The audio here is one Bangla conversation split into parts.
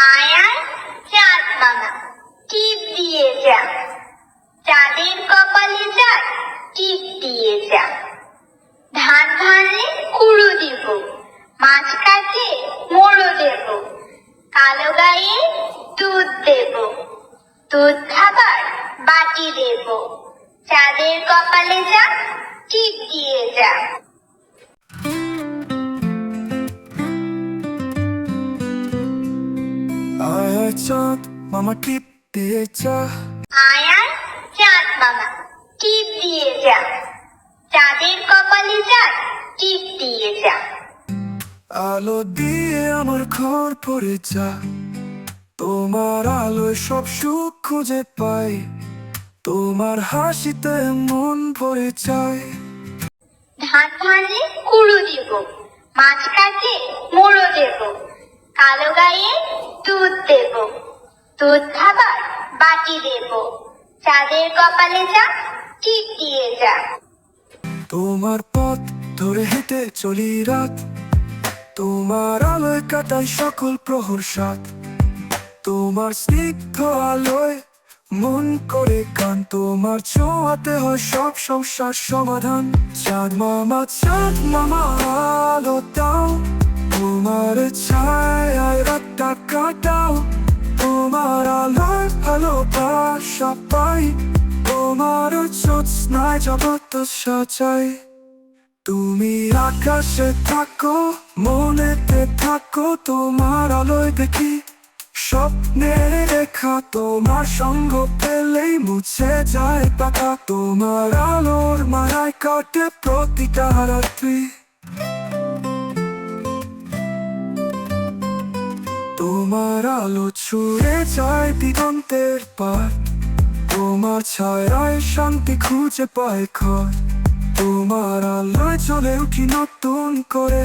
আয়ার চাঁদ মামা টিপ দিয়ে যা। চাঁদের কপালে যা, টিপ দিয়ে যা। ধান ভাঙলে কুড়ো দিব, মাছ কাটলে মোড়ো দেব, কালো গায়ে দুধ দেব, দুধ খাবার বাটি দেব। চাঁদের কপালে যা, টিপ দিয়ে যা। আয় চাঁদ মামা টিপ দিয়ে চা আয় আয় চাঁদ মামা টিপ দিয়ে যা। চাঁদের কপালে চাঁদ টিপ দিয়ে যা। আলো দিয়ে আমার ঘর পড়ে যা। তোমার আলোয় সব সুখ খুঁজে পাই। তোমার হাসিতে মন ভরে যায়। ধান ভাঙলে কুড়ো দেব মাছ কাটলে মোড়ো দেব। কালো গায়ে দুধ দেব। দুধ খাবার বাটি দেব। চাঁদের কপালে যা টিপ দিয়ে যা। তোমার পথ ধরে হেঁটে চলি রাত। তোমার আলোয় কাটাই সকল প্রহর সাত। তোমার স্নিগ্ধ আলোয় মন করে কান তোমার ছোঁয়াতে হয় সব সমস্যার সমাধান। চাঁদ মামা চাঁদ মামা, আলো দাও। তোমার ছায় রাতটা কাটাও তোমার আলোয় ভালোবাসা পাই, তোমার জ্যোৎস্নায় জগৎ সাজাই। তুমি আকাশে থাকো, মনেতে থাকো, তোমার আলোয় দেখি। স্বপ্নের রেখা তোমার সঙ্গ পেলেই মুছে যায় পাতা। তোমার আলোর মায়ায় কাটে প্রতিটা রাত্রি। তোমার আলো ছুঁয়ে যায় দিগন্তের পার। তোমার ছায়ায় শান্তি খুঁজে পায় ঘর। তোমার আলোয় চলে উঠি নতুন করে।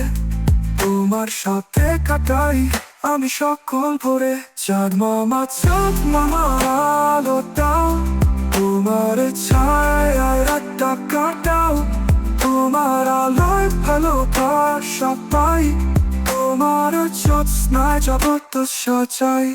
তোমার সাথে কাটাই আমি সকল ভরে। চাঁদ মামা চাঁদ মামা আলো দাও তোমার ছায় রাতটা কাটাও। তোমার আলোয় ভালোবাসা পাই। তোমার জ্যোৎস্নায় জগৎ সাজাই